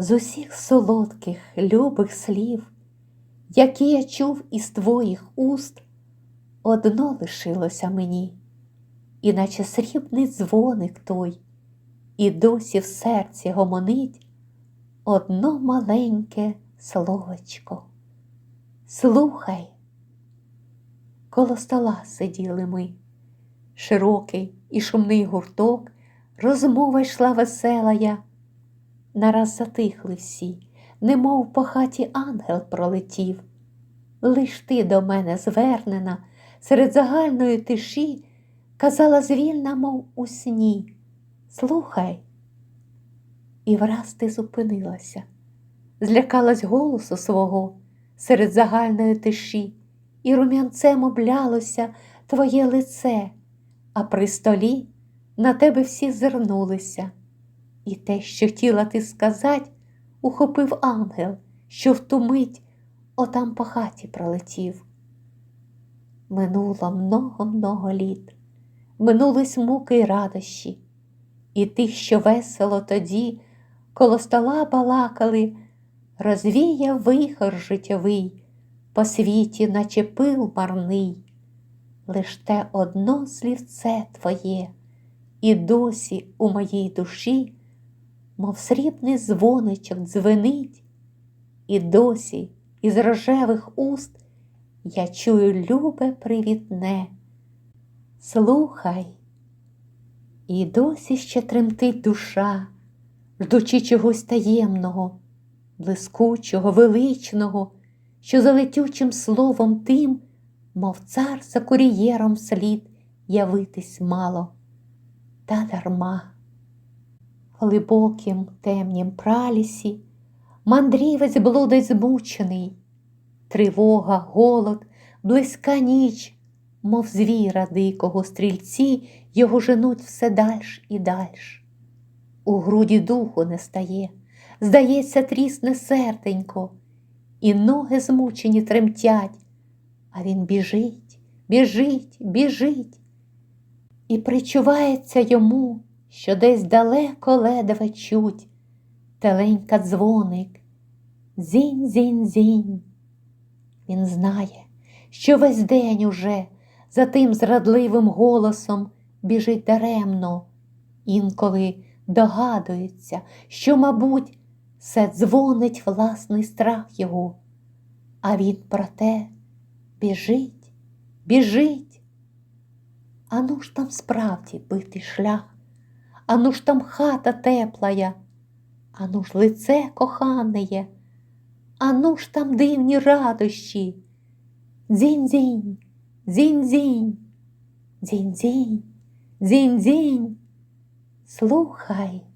З усіх солодких, любих слів, які я чув із твоїх уст, одно лишилося мені, і наче срібний дзвоник той, і досі в серці гомонить одно маленьке словечко. Слухай, коло стола сиділи ми, широкий і шумний гурток, розмова йшла веселая. Нараз затихли всі, немов по хаті ангел пролетів. Лиш ти до мене звернена, серед загальної тиші, казала звільна, мов у сні. Слухай. І враз ти зупинилася, злякалась голосу свого серед загальної тиші, і рум'янцем облялося твоє лице, а при столі на тебе всі зернулися. І те, що хотіла ти сказать, ухопив ангел, що в ту мить отам по хаті пролетів. Минуло много-много літ, минулись муки й радощі, і тих, що весело тоді, коло стола балакали, розвіяв вихор життєвий, по світі, наче пил марний, лиш те одно слівце твоє, і досі у моїй душі мов срібний дзвоничок дзвенить, і досі із рожевих уст я чую любе привітне. Слухай, і досі ще тремтить душа, ждучи чогось таємного, блискучого, величного, що за летючим словом тим, мов цар за курієром слід явитись мало, та дарма глибоким темнім пралісі, мандрівець блудить змучений, тривога, голод, близька ніч, мов звіра дикого стрільці, його женуть все дальш і дальш. У груді духу не стає, здається, трісне серденько, і ноги змучені тремтять, а він біжить, біжить, біжить, і причувається йому що десь далеко ледве чуть, теленька дзвоник, дзінь-дзінь-дзінь. Він знає, що весь день уже за тим зрадливим голосом біжить даремно, інколи догадується, що, мабуть, все дзвонить власний страх його, а він проте біжить, біжить. А ну ж там справді битий шлях. Ану ж там хата теплая, ану ж лице коханеє, ану ж там дивні радощі. Дзінь-дзінь, дзінь-дзінь, дзінь-дзінь, дзінь-дзінь. Слухай.